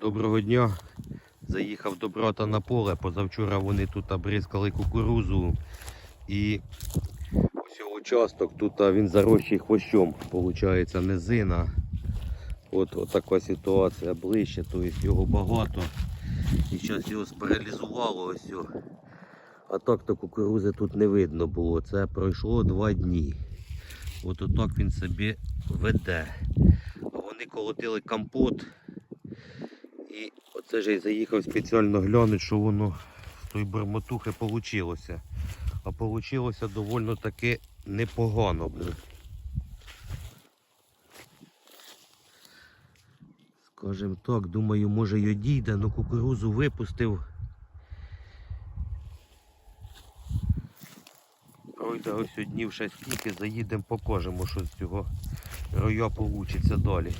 Доброго дня. Заїхав до брата на поле. Позавчора вони тут обрізкали кукурузу. І ось його участок тут він зарощий хвощом. Получається низина. От, от така ситуація ближче, тобто його багато. І зараз його спаралізувало ось. о. А так то кукурузи тут не видно було. Це пройшло два дні. От отак він собі веде. А вони колотили компот. І оце ж я заїхав спеціально глянути, що воно з тої бермотухи вийшло. А вийшло доволі таки непогано. Скажем так, думаю, може й одійде, але кукурузу випустив. Пройде ось днів ще скільки, заїдемо, покажемо, що з цього роя вийде далі.